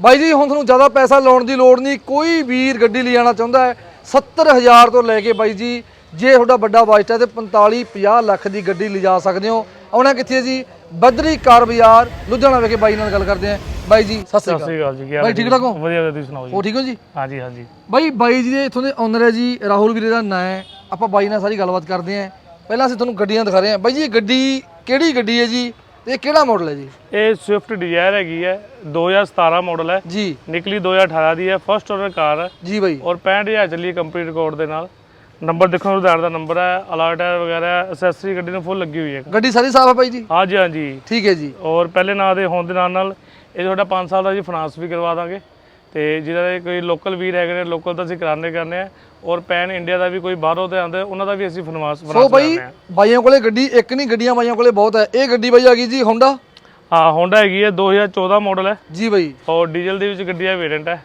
ਬਾਈ ਜੀ ਹੁਣ ਤੁਹਾਨੂੰ ਜ਼ਿਆਦਾ ਪੈਸਾ ਲਾਉਣ ਦੀ ਲੋੜ ਨਹੀਂ। ਕੋਈ ਵੀਰ ਗੱਡੀ ਲਿਜਾਣਾ ਚਾਹੁੰਦਾ ਹੈ 70000 ਤੋਂ ਲੈ ਕੇ ਬਾਈ ਜੀ ਜੇ ਤੁਹਾਡਾ ਵੱਡਾ ਬਜਟ ਹੈ ਤੇ 45 50 ਲੱਖ ਦੀ ਗੱਡੀ ਲਿਜਾ ਸਕਦੇ ਹੋ। ਆਉਣਾ ਕਿੱਥੇ ਹੈ ਜੀ? ਬਦਰੀ ਕਾਰ ਬਾਜ਼ਾਰ ਲੁਧਿਆਣਾ ਵਿਖੇ ਬਾਈ ਨਾਲ ਗੱਲ ਕਰਦੇ ਹਾਂ। ਬਾਈ ਜੀ ਸਤਿ ਸ਼੍ਰੀ ਸਤਿ ਅਕਾਲ ਸ੍ਰੀ ਅਕਾਲ ਜੀ ਕੀ ਹਾਲ ਬਾਈ ਠੀਕ? ਠਾਕ ਹੋ? ਵਧੀਆ ਵਧੀਆ ਤੁਸੀਂ ਸੁਣਾਓ ਜੀ? ਹੋ ਠੀਕ ਹੋ ਜੀ? ਹਾਂਜੀ ਹਾਂਜੀ। ਬਾਈ ਬਾਈ ਜੀ ਦੇ ਇੱਥੋਂ ਦੇ ਓਨਰ ਹੈ ਜੀ ਰਾਹੁਲ ਵੀਰੇ ਦਾ ਨਾਂ ਹੈ। ਆਪਾਂ ਬਾਈ ਨਾਲ ਸਾਰੀ ਗੱਲਬਾਤ ਕਰਦੇ ਹਾਂ। ਪਹਿਲਾਂ ਅਸੀਂ ਤੁਹਾਨੂੰ ਗੱਡੀਆਂ ਦਿਖਾ ਰਹੇ ਹਾਂ। ਬਾਈ ਜੀ ਇਹ ਗੱਡੀ ਕਿਹੜੀ ਗੱਡੀ ਹੈ ਜੀ? ਇਹ ਕਿਹੜਾ ਮਾਡਲ ਹੈ ਜੀ? ਇਹ ਸਵਿਫਟ ਡਿਜ਼ਾਇਰ ਹੈਗੀ ਹੈ 2017 ਮਾਡਲ ਹੈ। ਜੀ। ਨਿਕਲੀ 2018 ਦੀ ਹੈ ਫਸਟ ਓਨਰ ਕਾਰ ਹੈ। ਜੀ ਬਾਈ। ਔਰ 65000 ਚੱਲੀ ਕੰਪਨੀ ਰਿਕਾਰਡ ਦੇ ਨਾਲ। ਨੰਬਰ ਦੇਖੋ ਉਧਾਰ ਦਾ ਨੰਬਰ ਹੈ ਅਲਰਟ ਟਾਇਰ ਵਗੈਰਾ ਅਸੈਸਰੀ ਗੱਡੀ ਨੂੰ ਫੁੱਲ ਲੱਗੀ ਹੋਈ ਹੈ। ਗੱਡੀ ਸਾਰੀ ਸਾਫ਼ ਹੈ ਬਾਈ ਜੀ? ਹਾਂਜੀ ਹਾਂਜੀ। ਠੀਕ ਹੈ ਜੀ। ਔਰ ਪਹਿਲੇ ਨਾਂ ਦੇ ਹੋਣ ਦੇ ਨਾਲ ਨਾਲ ਇਹ ਤੁਹਾਡਾ 5 ਸਾਲ ਦਾ ਜੀ ਫਾਈਨਾਂਸ ਵੀ ਕਰਵਾ ਦਾਂਗੇ। ਤੇ ਜਿਹਦਾ ਕੋਈ ਲੋਕਲ ਵੀਰ ਹੈਗੇ ਨੇ ਲੋਕਲ ਤਾਂ ਅਸੀਂ ਕਰਾਣੇ ਕਰਨੇ ਆ ਔਰ ਪੈਨ ਇੰਡੀਆ ਦਾ ਵੀ ਕੋਈ ਬਾਹਰੋਂ ਤੇ ਆਉਂਦੇ ਉਹਨਾਂ ਦਾ ਵੀ ਅਸੀਂ ਫਾਈਨਾਂਸ ਸੋ ਬਾਈ ਬਾਈਆਂ ਕੋਲੇ ਗੱਡੀ ਇੱਕ ਨਹੀਂ ਗੱਡੀਆਂ ਬਾਈਆਂ ਕੋਲੇ ਬਹੁਤ ਹੈ। ਇਹ ਗੱਡੀ ਬਾਈ ਆ ਗਈ ਜੀ ਹੋਂਡਾ ਹਾਂ ਹੋਂਡਾ ਹੈਗੀ ਹੈ 2014 ਮਾਡਲ ਹੈ। ਜੀ ਬਾਈ। ਔਰ ਡੀਜ਼ਲ ਦੇ ਵਿੱਚ ਗੱਡੀ ਦਾ ਵੇਰੀਐਂਟ ਹੈ।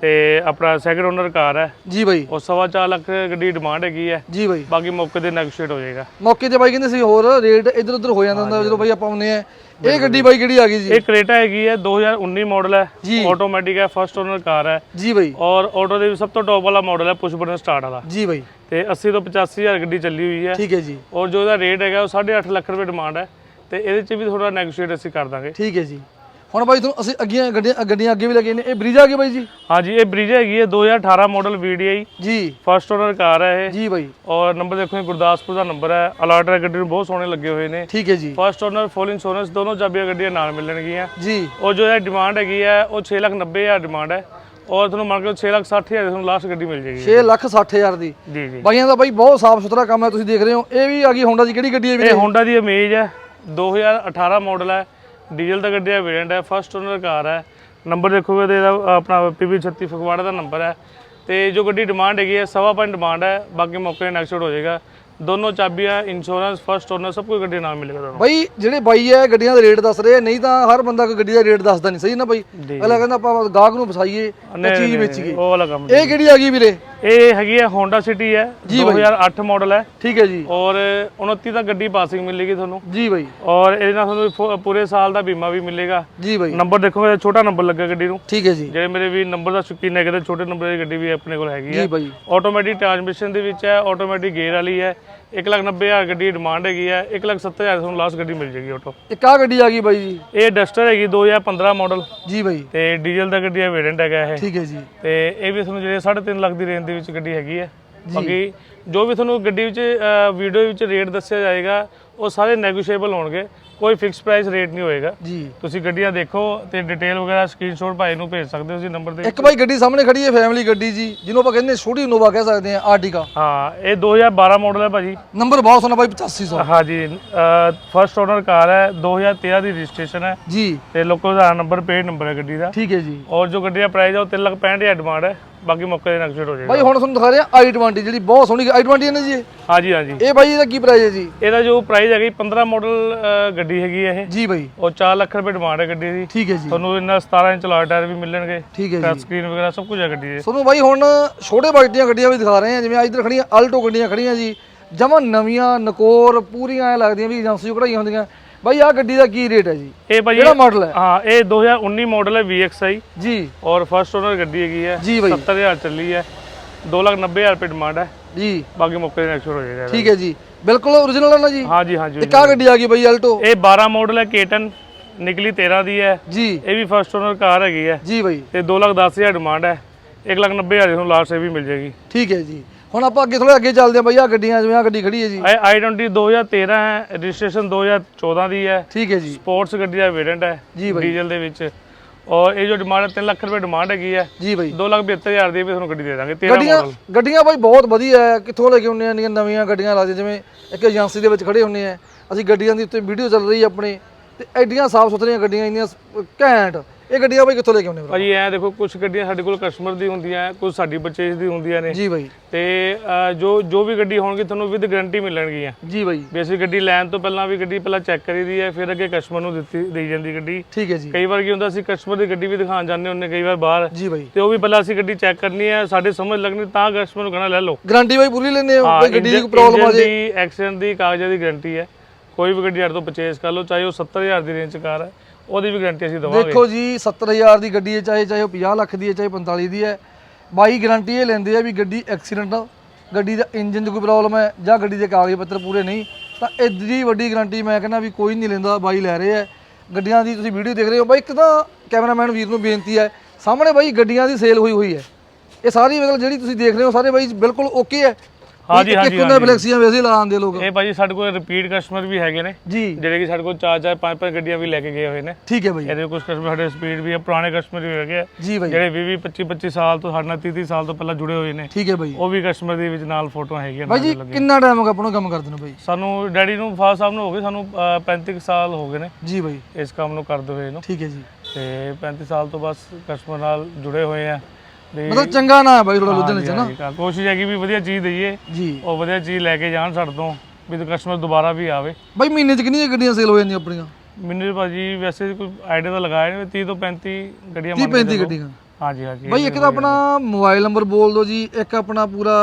ਤੇ ਆਪਣਾ ਸੈਕਿੰਡ ਓਨਰ ਕਾਰ ਹੈ। ਜੀ ਬਾਈ। ਉਹ ਸਵਾ ਚਾਰ ਲੱਖ ਗੱਡੀ ਡਿਮਾਂਡ ਹੈਗੀ ਹੈ। ਜੀ ਬਾਈ। ਬਾਕੀ ਮੌਕੇ ਤੇ ਨੈਗੋਸ਼ੀਏਟ ਹੋ ਜਾਏਗਾ। ਮੌਕੇ ਤੇ ਬਾਈ ਕਹਿੰਦੇ ਸੀ ਹੋਰ ਰੇਟ ਇੱਧਰ ਉੱਧਰ ਹੋ ਜਾਂਦਾ ਹੁੰਦਾ ਜਦੋਂ ਬਾਈ ਆਪਾਂ ਆਉਂਦੇ ਆ ਇਹ ਗੱਡੀ ਬਾਈ ਕਿਹੜੀ ਆ ਗਈ ਜੀ? ਇਹ ਕਰੇਟਾ ਹੈਗੀ ਹੈ 2019 ਮਾਡਲ ਹੈ। ਜੀ। ਆਟੋਮੈਟਿਕ ਹੈ ਫਸਟ ਓਨਰ ਕਾਰ ਹੈ। ਜੀ ਬਾਈ। ਔਰ ਆਟੋ ਦੇ ਵੀ ਸਭ ਤੋਂ ਟੌਪ ਵਾਲਾ ਮਾਡਲ ਹੈ ਪੁਸ਼ ਬਟਨ ਸਟਾਰਟ ਵਾਲਾ। ਜੀ ਬਾਈ। ਤੇ 80 ਤੋਂ 85000 ਗੱਡੀ ਚੱਲੀ ਹੋਈ ਹੈ। ਠੀਕ ਹੈ ਜੀ। ਔਰ ਜੋ ਇਹਦਾ ਰੇਟ ਹੈਗਾ ਉਹ 8.5 ਲੱਖ ਰੁਪਏ ਡਿਮਾਂਡ ਹੈ। ਤੇ ਇਹਦੇ 'ਚ ਵੀ ਥੋੜਾ ਨੈਗੋਸ਼ੀਏਟ ਅਸੀਂ ਕਰ ਦਾਂਗੇ। ਠੀਕ ਹੈ ਜੀ। ਹੁਣ ਬਾਈ ਤੁਹਾਨੂੰ ਅਸੀਂ ਅੱਗੇ ਗੱਡੀਆਂ ਗੱਡੀਆਂ ਅੱਗੇ ਵੀ ਲੱਗੇ ਨੇ। ਇਹ ਬਰੀਜਾ ਆ ਗਈ ਬਾਈ ਜੀ? ਹਾਂਜੀ ਇਹ ਬ੍ਰਿਜ ਹੈਗੀ ਹੈ 2018 ਮਾਡਲ VDI ਜੀ। ਫਸਟ ਓਨਰ ਕਾਰ ਹੈ ਇਹ। ਜੀ ਬਾਈ। ਔਰ ਨੰਬਰ ਦੇਖੋ ਇਹ ਗੁਰਦਾਸਪੁਰ ਦਾ ਨੰਬਰ ਹੈ। ਅਲਰਟਰ ਗੱਡੀ ਨੂੰ ਬਹੁਤ ਸੋਹਣੇ ਲੱਗੇ ਹੋਏ ਨੇ। ਠੀਕ ਹੈ ਜੀ। ਫਸਟ ਓਨਰ ਫੁੱਲ ਇੰਸ਼ੋਰੈਂਸ ਦੋਨੋਂ ਚਾਬੀਆਂ ਗੱਡੀਆਂ ਨਾਲ ਮਿਲਣਗੀਆਂ। ਜੀ। ਉਹ ਜੋ ਇਹ ਡਿਮਾਂਡ ਹੈਗੀ ਹੈ ਉਹ 6 ਲੱਖ 90 ਹਜ਼ਾਰ ਡਿਮਾਂਡ ਹੈ। ਔਰ ਤੁਹਾਨੂੰ ਮੰਨ ਕੇ 6 ਲੱਖ 60 ਹਜ਼ਾਰ ਤੁਹਾਨੂੰ ਲਾਸਟ ਗੱਡੀ ਮਿਲ ਜਾਏਗੀ। 6 ਲੱਖ 60 ਹਜ਼ਾਰ ਦੀ। ਜੀ ਜੀ। ਬਾਈਆਂ ਦਾ ਬਾਈ ਬਹੁਤ ਸਾਫ਼ ਸੁਥਰਾ ਕੰਮ ਹੈ ਤੁਸੀਂ ਦੇਖ ਰਹੇ ਹੋ। ਇਹ ਵੀ ਆ ਗਈ ਹੋਂਡਾ ਦੀ ਕਿਹੜੀ ਗੱਡੀ ਹੈ ਵੀਰੇ? ਇਹ ਹੋਂਡਾ ਦੀ ਅਮੇਜ ਹੈ। 2018 ਮਾਡਲ ਹੈ। ਡੀਜ਼ਲ ਦਾ ਗੱਡੀ ਦਾ ਵੇਰੀਐਂਟ ਹੈ ਫਸਟ ਓਨਰ ਕਾਰ ਹੈ। ਨੰਬਰ ਦੇਖੋਗੇ ਤੇ ਇਹਦਾ ਆਪਣਾ PB 36 ਫਗਵਾੜਾ ਦਾ ਨੰਬਰ ਹੈ। ਤੇ ਜੋ ਗੱਡੀ ਡਿਮਾਂਡ ਹੈਗੀ ਹੈ, ਸਵਾ ਪੰਜ ਡਿਮਾਂਡ ਹੈ, ਬਾਕੀ ਮੌਕੇ ਨੈਕਸਟ ਹੋ ਜਾਏਗਾ। ਦੋਨੋਂ ਚਾਬੀਆਂ ਇੰਸ਼ੋਰੈਂਸ ਫਸਟ ਓਨਰ ਸਭ ਕੁਝ ਗੱਡੀ ਨਾਲ ਮਿਲੇਗਾ ਤੁਹਾਨੂੰ। ਬਾਈ ਜਿਹੜੇ ਬਾਈ ਹੈ ਗੱਡੀਆਂ ਦਾ ਰੇਟ ਦੱਸ ਰਹੇ ਨਹੀਂ ਤਾਂ ਹਰ ਬੰਦਾ ਕੋਈ ਗੱਡੀ ਦਾ ਰੇਟ ਦੱਸਦਾ ਨਹੀਂ ਸਹੀ ਨਾ ਬਾਈ? ਜੀ। ਅਗਲਾ ਕਹਿੰਦਾ ਆਪਾਂ ਗਾਹਕ ਨੂੰ ਫਸਾਈਏ ਤੇ ਚੀਜ਼ ਵੇਚੀਏ। ਉਹ ਵਾਲਾ ਕੰਮ ਇਹ ਕਿਹੜੀ ਆ ਗਈ ਵੀਰੇ? ਇਹ ਹੈਗੀ ਹੈ ਹੋਂਡਾ ਸਿਟੀ ਹੈ 2008 ਮਾਡਲ ਹੈ। ਠੀਕ ਹੈ ਜੀ। ਔਰ 29 ਤੱਕ ਗੱਡੀ ਪਾਸਿੰਗ ਮਿਲੇਗੀ ਤੁਹਾਨੂੰ। ਜੀ ਬਾਈ। ਔਰ ਇਹਦੇ ਨਾਲ ਤੁਹਾਨੂੰ ਪੂਰੇ ਸਾਲ ਦਾ ਬੀਮਾ ਵੀ ਮਿਲੇਗਾ। ਜੀ ਬਾਈ। ਨੰਬਰ ਦੇਖੋਗੇ ਛੋਟਾ ਨੰਬਰ ਲੱਗਾ ਗੱਡੀ ਨੂੰ। ਠੀਕ ਹੈ ਜੀ। ਜਿਹੜੇ ਮੇਰੇ ਵੀ ਨੰਬਰ ਦਾ ਸ਼ੌਕੀਨ ਹੈਗੇ ਤੇ ਛੋਟੇ ਨੰਬਰ ਦੀ ਗੱਡੀ ਵੀ ਆਪਣੇ ਕੋਲ ਹੈਗੀ ਜੀ ਹੈ ਬਾਈ। ਆਟੋਮੈਟਿਕ ਟ੍ਰਾਂਸਮਿਸ਼ਨ ਦੇ ਵਿੱਚ ਹੈ ਆਟੋਮੈਟਿਕ ਗੇਅਰ ਵਾਲੀ ਹੈ। 190000 ਗੱਡੀ ਡਿਮਾਂਡ ਹੈਗੀ ਹੈ 170000 ਤੁਹਾਨੂੰ ਲਾਸਟ ਗੱਡੀ ਮਿਲ ਜੇਗੀ ਆਟੋ ਇੱਕ ਆ ਗੱਡੀ ਆ ਗਈ ਬਾਈ ਜੀ। ਇਹ ਡਸਟਰ ਹੈਗੀ 2015 ਮਾਡਲ ਜੀ ਬਾਈ। ਤੇ ਡੀਜ਼ਲ ਦਾ ਗੱਡੀ ਦਾ ਵੇਰੀਐਂਟ ਹੈਗਾ ਇਹ। ਠੀਕ ਹੈ ਜੀ। ਤੇ ਇਹ ਵੀ ਤੁਹਾਨੂੰ ਜਿਹੜੇ 3.5 ਲੱਖ ਦੀ ਰੇਂਜ ਦੇ ਵਿੱਚ ਗੱਡੀ ਹੈਗੀ ਹੈ ਬਾਕੀ ਜੋ ਵੀ ਤੁਹਾਨੂੰ ਗੱਡੀ ਵਿੱਚ ਵੀਡੀਓ ਵਿੱਚ ਰੇਟ ਦੱਸਿਆ ਜਾਏਗਾ ਉਹ ਸਾਰੇ ਨੈਗੋਸ਼ੀਏਬਲ ਹੋਣਗੇ। ਕੋਈ ਫਿਕਸ ਪ੍ਰਾਈਸ ਰੇਟ ਨਹੀਂ ਹੋਏਗਾ। ਜੀ। ਤੁਸੀਂ ਗੱਡੀਆਂ ਦੇਖੋ ਤੇ ਡਿਟੇਲ ਵਗੈਰਾ ਸਕਰੀਨਸ਼ਾਟ ਭਾਈ ਨੂੰ ਭੇਜ ਸਕਦੇ ਹੋ ਤੁਸੀਂ ਨੰਬਰ ਤੇ ਇੱਕ ਬਾਈ ਗੱਡੀ ਸਾਹਮਣੇ ਖੜੀ ਹੈ ਫੈਮਿਲੀ ਗੱਡੀ ਜੀ ਜਿਹਨੂੰ ਆਪਾਂ ਕਹਿੰਦੇ ਛੋਟੀ ਇਨੋਵਾ ਕਹਿ ਸਕਦੇ ਆ ਆਰਟਿਕਾ ਹਾਂ ਇਹ 2012 ਮਾਡਲ ਹੈ ਭਾਜੀ। ਨੰਬਰ ਬਹੁਤ ਸੋਹਣਾ ਬਾਈ 8500 ਹਾਂਜੀ ਫਰਸਟ ਓਨਰ ਕਾਰ ਹੈ 2013 ਦੀ ਰਜਿਸਟ੍ਰੇਸ਼ਨ ਹੈ। ਜੀ। ਤੇ ਲੋਕਲ ਦਾ ਨੰਬਰ ਪੇਡ ਨੰਬਰ ਹੈ ਗੱਡੀ ਦਾ। ਠੀਕ ਹੈ ਜੀ। ਔਰ ਜੋ ਗੱਡੀ ਦਾ ਪ੍ਰਾਈਸ ਹੈ ਉਹ 3 ਲੱਖ 65 ਹਜ਼ਾਰ ਡਿਮਾਂਡ ਹੈ। ਬਾਕੀ ਮੌਕੇ ਦੇ ਨੈਗੋਸ਼ੀਏਟ ਹੋ ਜਾਏਗਾ। ਬਾਈ ਹੁਣ ਤੁਹਾਨੂੰ ਦਿਖਾ ਰਿਹਾ i20 ਜਿਹੜੀ ਬਹੁਤ ਸੋਹਣੀ i20 ਹੈ ਨਾ ਜੀ ਇਹ? ਹਾਂਜੀ ਹਾਂਜੀ। ਇਹ ਬਾਈ ਇਹਦਾ ਕੀ ਪ੍ਰਾਈਸ ਹੈ ਜੀ? ਇਹਦਾ ਜੋ ਪ੍ਰਾਈਸ ਹੈਗੀ 15 ਮਾਡਲ ਗੱਡੀ ਹੈਗੀ ਹੈ ਇਹ। ਜੀ ਬਾਈ। ਉਹ 4 ਲੱਖ ਰੁਪਏ ਡਿਮਾਂਡ ਹੈ ਗੱਡੀ ਦੀ। ਠੀਕ ਹੈ ਜੀ। ਤੁਹਾਨੂੰ ਇਹਨਾਂ 17 ਇੰਚ ਲਾਈਟ ਟਾਇਰ ਵੀ ਮਿਲਣਗੇ। ਠੀਕ ਹੈ ਟੱਚ ਜੀ ਸਕਰੀਨ ਵਗੈਰਾ ਸਭ ਕੁਝ ਹੈ ਗੱਡੀ ਦੇ। ਤੁਹਾਨੂੰ ਬਾਈ ਹੁਣ ਛੋਟੇ ਬਜਟ ਦੀਆਂ ਗੱਡੀਆਂ ਵੀ ਦਿਖਾ ਰਹੇ ਆ ਜਿਵੇਂ ਆ ਇੱਧਰ ਖੜੀਆਂ ਆਲਟੋ ਗੱਡੀਆਂ ਖੜੀਆਂ ਜੀ। ਜਮਾਂ ਨਵੀਆਂ ਨਕੋਰ ਪੂਰੀਆਂ ਐ ਲੱਗਦੀਆਂ ਵੀ ਏਜੰਸੀ ਕਢਾਈਆਂ ਹੁੰਦੀਆਂ। ਬਾਈ ਆ ਗੱਡੀ ਦਾ ਕੀ ਰੇਟ ਹੈ ਜੀ? ਇਹ ਭਾਜੀ ਕਿਹੜਾ ਮਾਡਲ ਹੈ? ਹਾਂ ਇਹ 2019 ਮਾਡਲ ਹੈ VXI ਜੀ। ਔਰ ਫਰਸਟ ਓਨਰ ਗੱਡੀ ਹੈਗੀ ਹੈ। ਜੀ ਬਾਈ। 70000 ਚੱਲੀ ਹੈ। 290000 ਰੁਪਏ ਡਿਮਾਂਡ ਹੈ। ਜੀ। ਬਾਕੀ ਮੌਕੇ ਦੇ ਨੈਕਸਟ ਹੋ ਜਾਏਗਾ। ਠੀਕ ਹੈ ਜੀ। ਬਿਲਕੁਲ ਓਰੀਜਨਲ ਹੈ ਨਾ ਜੀ? ਹਾਂਜੀ ਹਾਂਜੀ ਇੱਕ ਆ ਗੱਡੀ ਆ ਗਈ ਬਾਈ ਆਲਟੋ ਇਹ 12 ਮਾਡਲ ਹੈ ਕੇਟਨ ਨਿਕਲੀ 13 ਦੀ ਹੈ। ਜੀ। ਇਹ ਵੀ ਫਰਸਟ ਓਨਰ ਕਾਰ ਹੈਗੀ ਹੈ। ਜੀ ਬਾਈ। ਤੇ 2,10,000 ਡਿਮਾਂਡ ਹੈ। 1,90,000 ਦੀ ਤੁਹਾਨੂੰ ਲਾਸਟ ਇਹ ਵੀ ਮਿਲ ਜਾਏਗੀ। ਠੀਕ ਹੈ ਜੀ। ਹੁਣ ਆਪਾਂ ਅੱਗੇ ਥੋੜਾ ਅੱਗੇ ਚੱਲਦੇ ਆ ਬਾਈ ਆ ਗੱਡੀਆਂ ਜਿਵੇਂ ਆ ਗੱਡੀ ਖੜੀ ਹੈ ਜੀ। ਇਹ i20 2013 ਹੈ ਰਜਿਸਟ੍ਰੇਸ਼ਨ 2014 ਦੀ ਹੈ। ਠੀਕ ਹੈ ਜੀ। ਸਪੋਰਟਸ ਗੱਡੀ ਦਾ ਵੇਰੀਐਂਟ ਹੈ ਜੀ ਬਾਈ। ਡੀਜ਼ਲ ਦੇ ਵਿੱਚ। ਔਰ ਇਹ ਜੋ ਡਿਮਾਂਡ ਹੈ 3 ਲੱਖ ਰੁਪਏ ਡਿਮਾਂਡ ਹੈਗੀ ਹੈ। ਜੀ ਬਾਈ। 2,72,000 ਦੀ ਵੀ ਤੁਹਾਨੂੰ ਗੱਡੀ ਦੇ ਦਾਂਗੇ 13 ਗੱਡੀਆਂ ਗੱਡੀਆਂ ਬਾਈ ਬਹੁਤ ਵਧੀਆ ਹੈ। ਕਿੱਥੋਂ ਲੈ ਕੇ ਆਉਂਦੇ ਆ ਇੰਨੀਆਂ ਨਵੀਆਂ ਗੱਡੀਆਂ ਲੱਗਦੀਆਂ ਜਿਵੇਂ ਇੱਕ ਏਜੰਸੀ ਦੇ ਵਿੱਚ ਖੜੇ ਹੁੰਦੇ ਆ। ਅਸੀਂ ਗੱਡੀਆਂ ਦੀ ਉੱਤੇ ਵੀਡੀਓ ਚੱਲ ਰਹੀ ਹੈ ਆਪਣੀ। ਤੇ ਐਡੀਆਂ ਸਾਫ਼ ਸੁਥਰੀਆਂ ਗੱਡੀਆਂ ਇੰਨੀਆਂ ਘੈਂਟ। ਇਹ ਗੱਡੀਆਂ ਬਾਈ ਕਿੱਥੋਂ ਲੈ ਕੇ ਆਉਂਦੇ ਹੋ ਭਾਜੀ ਐ ਦੇਖੋ ਕੁਝ ਗੱਡੀਆਂ ਸਾਡੇ ਕੋਲ ਕਸਟਮਰ ਦੀ ਹੁੰਦੀਆਂ ਕੁਝ ਸਾਡੀ ਪਰਚੇਸ ਦੀ ਹੁੰਦੀਆਂ ਨੇ। ਜੀ ਬਾਈ। ਤੇ ਜੋ ਜੋ ਵੀ ਗੱਡੀ ਹੋਣਗੀ ਤੁਹਾਨੂੰ ਵਿਦ ਗਾਰੰਟੀ ਮਿਲਣਗੀਆਂ। ਜੀ ਬਾਈ। ਅਸੀਂ ਗੱਡੀ ਲੈਣ ਤੋਂ ਪਹਿਲਾਂ ਵੀ ਗੱਡੀ ਪਹਿਲਾਂ ਚੈੱਕ ਕਰੀਦੀ ਹੈ ਫਿਰ ਅੱਗੇ ਕਸਟਮਰ ਨੂੰ ਦਿੱਤੀ ਦੇਈ ਜਾਂਦੀ ਗੱਡੀ। ਠੀਕ ਹੈ ਜੀ। ਕਈ ਵਾਰ ਕੀ ਹੁੰਦਾ ਅਸੀਂ ਕਸਟਮਰ ਦੀ ਗੱਡੀ ਵੀ ਦਿਖਾਉਣ ਜਾਂਦੇ ਹੁੰਦੇ ਕਈ ਵਾਰ ਬਾਹਰ। ਜੀ ਬਾਈ। ਤੇ ਉਹ ਵੀ ਪਹਿਲਾਂ ਅਸੀਂ ਗੱਡੀ ਚੈੱਕ ਕਰਨੀ ਹੈ ਸਾਡੇ ਸਮਝ ਲੱਗਣੀ ਤਾਂ ਕਸਟਮਰ ਨੂੰ ਕਹਿਣਾ ਲੈ ਲਓ। ਗਾਰੰਟੀ ਬਾਈ ਪੂਰੀ ਲੈਂਦੇ ਹੋ? ਕੋਈ ਗੱਡੀ ਦੀ ਪ੍ਰੋਬਲਮ ਆ ਜੇ? ਐਕਸੀਡੈਂਟ ਦੀ ਕਾਗਜ਼ਾਂ ਦੀ ਗਾਰੰਟੀ ਹੈ। ਕੋਈ ਵੀ ਗੱਡੀ ਸਾਡੇ ਤੋਂ ਪਰਚੇਸ ਕਰ ਲਓ ਚਾਹੇ ਉਹ 70000 ਦੀ ਰੇਂਜ 'ਚ ਕਾਰ ਹੈ। ਉਹਦੀ ਵੀ ਗਾਰੰਟੀ ਅਸੀਂ ਦਵਾਂਗੇ। ਦੇਖੋ ਜੀ 70000 ਦੀ ਗੱਡੀ ਹੈ, ਚਾਹੇ ਚਾਹੇ ਉਹ 50 ਲੱਖ ਦੀ ਹੈ, ਚਾਹੇ 45 ਦੀ ਹੈ। ਬਾਈ ਗਾਰੰਟੀ ਇਹ ਲੈਂਦੇ ਆ ਵੀ ਗੱਡੀ ਐਕਸੀਡੈਂਟ ਗੱਡੀ ਦਾ ਇੰਜਨ 'ਚ ਕੋਈ ਪ੍ਰੋਬਲਮ ਹੈ ਜਾਂ ਗੱਡੀ ਦੇ ਕਾਗਜ਼ ਪੱਤਰ ਪੂਰੇ ਨਹੀਂ, ਤਾਂ ਇਦਰੀ ਵੱਡੀ ਗਾਰੰਟੀ ਮੈਂ ਕਹਿੰਦਾ ਵੀ ਕੋਈ ਨਹੀਂ ਲੈਂਦਾ, ਬਾਈ ਲੈ ਰਹੇ ਆ। ਗੱਡੀਆਂ ਦੀ ਤੁਸੀਂ ਵੀਡੀਓ ਦੇਖ ਰਹੇ ਹੋ, ਬਾਈ ਇੱਕ ਤਾਂ ਕੈਮਰਾਮੈਨ ਵੀਰ ਨੂੰ ਬੇਨਤੀ ਹੈ, ਸਾਹਮਣੇ ਬਾਈ ਗੱਡੀਆਂ ਦੀ ਸੇਲ ਹੋਈ ਹੋਈ ਹੈ। ਇਹ ਸਾਰੀ ਮਤਲਬ ਜਿਹੜੀ ਤੁਸੀਂ ਦੇਖ ਰਹੇ ਹੋ, ਸਾਰੇ ਬਾਈ ਬਿਲਕੁਲ ਓਕੇ ਹੈ। ਹਾਂਜੀ, ਹਾਂਜੀ, ਇੱਕ ਹੁੰਦਾ ਫਲੈਕਸੀਆਂ ਵੈਸੇ ਹੀ ਲਾਉਂਦੇ ਲੋਕ। ਇਹ ਭਾਜੀ ਸਾਡੇ ਕੋਲ ਰਿਪੀਟ ਕਸਟਮਰ ਵੀ ਹੈਗੇ ਨੇ। ਜੀ। ਜਿਹੜੇ ਕਿ ਸਾਡੇ ਕੋਲ ਚਾਰ ਚਾਰ ਪੰਜ ਪੰਜ ਗੱਡੀਆਂ ਵੀ ਲੈ ਕੇ ਗਏ ਹੋਏ ਨੇ। ਠੀਕ ਹੈ ਬਾਈ ਇਹਦੇ ਕੁਝ ਕਸਟਮਰ ਸਾਡੇ ਸਪੀਡ ਵੀ ਆ ਪੁਰਾਣੇ ਕਸਟਮਰ ਵੀ ਹੈਗੇ ਆ। ਜੀ ਬਾਈ ਜਿਹੜੇ 20 25 25 ਸਾਲ ਤੋਂ ਸਾਡੇ ਨਾਲ 30 30 ਸਾਲ ਤੋਂ ਪਹਿਲਾਂ ਜੁੜੇ ਹੋਏ ਨੇ। ਠੀਕ ਹੈ ਬਾਈ ਉਹ ਵੀ ਕਸਟਮਰ ਦੇ ਵਿੱਚ ਨਾਲ ਫੋਟੋਆਂ ਹੈਗੀਆਂ ਬਾਈ ਨਾਲ ਜੀ ਕਿੰਨਾ ਟਾਈਮ ਹੋ ਗਿਆ ਆਪਾਂ ਨੂੰ ਕੰਮ ਕਰਦੇ ਨੂੰ ਬਾਈ ਸਾਨੂੰ ਡੈਡੀ ਨੂੰ ਫਾਦਰ ਸਾਹਿਬ ਨੂੰ ਹੋ ਗਏ ਸਾਨੂੰ ਅਹ, 35 ਕੁ ਸਾਲ ਹੋ ਗਏ ਨੇ। ਜੀ ਬਾਈ ਇਸ ਕੰਮ ਨੂੰ ਕਰਦੇ ਹੋਏ ਨੂੰ। ਠੀਕ ਹੈ ਜੀ। ਤੇ 35 ਸਾਲ ਤੋਂ ਬਸ ਕਸਟਮਰ ਨਾਲ ਜੁੜੇ ਹੋਏ ਆ। ਮਤਲਬ ਚੰਗਾ ਨਾ ਹੈ ਬਾਈ ਥੋੜਾ ਲੁਧਿਆਣੇ ਚ ਨਾ। ਹਾਂ, ਕੋਸ਼ਿਸ਼ ਹੈਗੀ ਵੀ ਵਧੀਆ ਚੀਜ਼ ਦਈਏ ਜੀ। ਉਹ ਵਧੀਆ ਚੀਜ਼ ਲੈ ਕੇ ਜਾਣ ਸਾਡੇ ਤੋਂ ਵੀ ਕਸਟਮਰ ਦੁਬਾਰਾ ਵੀ ਆਵੇ। ਬਾਈ ਮਹੀਨੇ ਚ ਕਿੰਨੀਆਂ ਗੱਡੀਆਂ ਸੇਲ ਹੋ ਜਾਂਦੀਆਂ ਆਪਣੀਆਂ? ਮੈਨੂੰ ਭਾਜੀ ਵੈਸੇ ਕੋਈ ਆਈਡੀਆ ਤਾਂ ਲਗਾਇਆ ਨਹੀਂ 30 ਤੋਂ 35 ਗੱਡੀਆਂ 30 ਮੰਨ ਕੇ 35 ਚੱਲੋ। ਗੱਡੀਆਂ। ਹਾਂਜੀ ਹਾਂਜੀ ਬਾਈ ਇੱਕ ਤਾਂ ਆਪਣਾ ਮੋਬਾਈਲ ਨੰਬਰ ਬੋਲ ਦਿਓ ਜੀ ਇੱਕ ਆਪਣਾ ਪੂਰਾ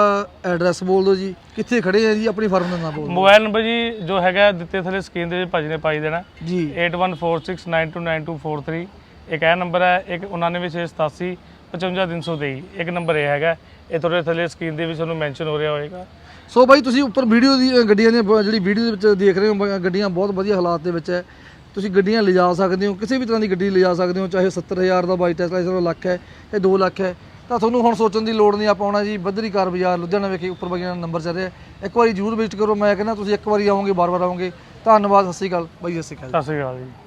ਐਡਰੈਸ ਬੋਲ ਦਿਓ ਜੀ ਕਿੱਥੇ ਖੜੇ ਆ ਜੀ ਆਪਣੀ ਫਰਮ ਦਾ ਨਾਮ ਬੋਲ ਦਿਓ। ਮੋਬਾਈਲ ਨੰਬਰ ਜੀ ਜੋ ਹੈਗਾ ਦਿੱਤੇ ਥੱਲੇ ਸਕਰੀਨ ਦੇ ਭਾਜੀ ਨੇ ਪਾਈ ਦੇਣਾ। ਜੀ। 8146929243 ਇੱਕ ਇਹ ਨੰਬਰ ਹੈ ਇੱਕ 99687 55323 ਇੱਕ ਨੰਬਰ ਇਹ ਹੈਗਾ। ਇਹ ਤੁਹਾਡੇ ਥੱਲੇ ਸਕਰੀਨ ਦੇ ਵਿੱਚ ਤੁਹਾਨੂੰ ਮੈਂਸ਼ਨ ਹੋ ਰਿਹਾ ਹੋਏਗਾ। ਸੋ ਬਾਈ ਤੁਸੀਂ ਉੱਪਰ ਵੀਡੀਓ ਦੀ ਗੱਡੀਆਂ ਬ- ਜਿਹੜੀ ਵੀਡੀਓ ਦੇ ਵਿੱਚ ਦੇਖ ਰਹੇ ਹੋ ਗੱਡੀਆਂ ਬਹੁਤ ਵਧੀਆ ਹਾਲਾਤ ਦੇ ਵਿੱਚ ਹੈ। ਤੁਸੀਂ ਗੱਡੀਆਂ ਲਿਜਾ ਸਕਦੇ ਹੋ ਕਿਸੇ ਵੀ ਤਰ੍ਹਾਂ ਦੀ ਗੱਡੀ ਲਿਜਾ ਸਕਦੇ ਹੋ ਚਾਹੇ 70000 ਦਾ ਬਾਈ ਟੈਸਲਾ ਇਸ ਲੱਖ ਹੈ ਇਹ 2 ਲੱਖ ਹੈ। ਤਾਂ ਤੁਹਾਨੂੰ ਹੁਣ ਸੋਚਣ ਦੀ ਲੋੜ ਨਹੀਂ ਆਪਾਂ ਆਉਣਾ ਜੀ ਬੱਦਰੀ ਕਾਰ ਬਾਜ਼ਾਰ ਲੁਧਿਆਣਾ ਵਿਖੇ ਉੱਪਰ ਬਾਈਆਂ ਦਾ ਨੰਬਰ ਚੱਲ ਰਿਹਾ ਇੱਕ ਵਾਰੀ ਜ਼ਰੂਰ ਵਿਜ਼ਿਟ ਕਰੋ ਮੈਂ ਕਹਿੰਦਾ ਤੁਸੀਂ ਇੱਕ ਵਾਰੀ ਆਓਗੇ ਬਾਰ-ਬਾਰ ਆਓਗੇ। ਧੰਨਵਾਦ ਸਤਿ ਸ਼੍ਰੀ ਅਕਾਲ। ਬਾਈ ਸਤਿ ਸ਼੍ਰੀ ਅਕਾਲ ਸਤਿ ਸ਼੍ਰੀ ਅਕਾਲ ਜੀ।